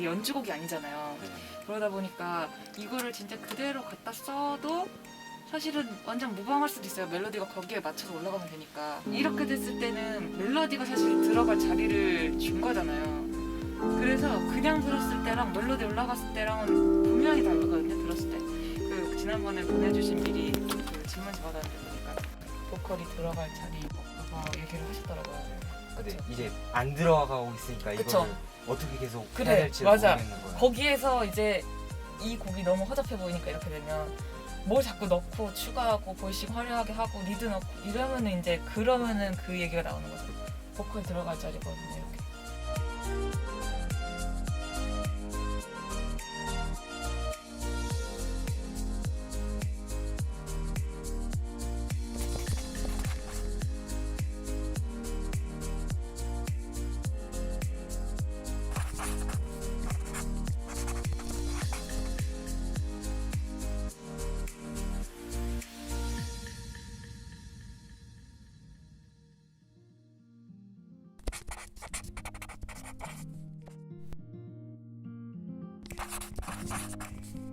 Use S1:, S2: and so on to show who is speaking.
S1: 이게 연주곡이 아니잖아요.
S2: 네.
S1: 그러다 보니까 이거를 진짜 그대로 갖다 써도 사실은 완전 무방할 수도 있어요. 멜로디가 거기에 맞춰서 올라가면 되니까. 이렇게 됐을 때는 멜로디가 사실 들어갈 자리를 준 거잖아요. 그래서 그냥 들었을 때랑 멜로디 올라갔을 때랑은 분명히 다르거든요. 들었을 때. 그 지난번에 보내주신 미리 그 질문지 받았는데 보니까 보컬이 들어갈 자리 그거 얘기를 하셨더라고요.
S2: 근데
S1: 그쵸.
S2: 이제 안 들어가고 있으니까
S1: 그쵸.
S2: 이거를 어떻게 계속
S1: 그래,
S2: 해야 될지
S1: 맞아.
S2: 모르겠는 거야.
S1: 거기에서 이제 이 곡이 너무 허접해 보이니까 이렇게 되면 뭘 자꾸 넣고 추가하고 볼싱 화려하게 하고 리드 넣고 이러면은 이제 그러면은 그 얘기가 나오는 거죠. 보컬 들어갈 자리거든요. 이렇게.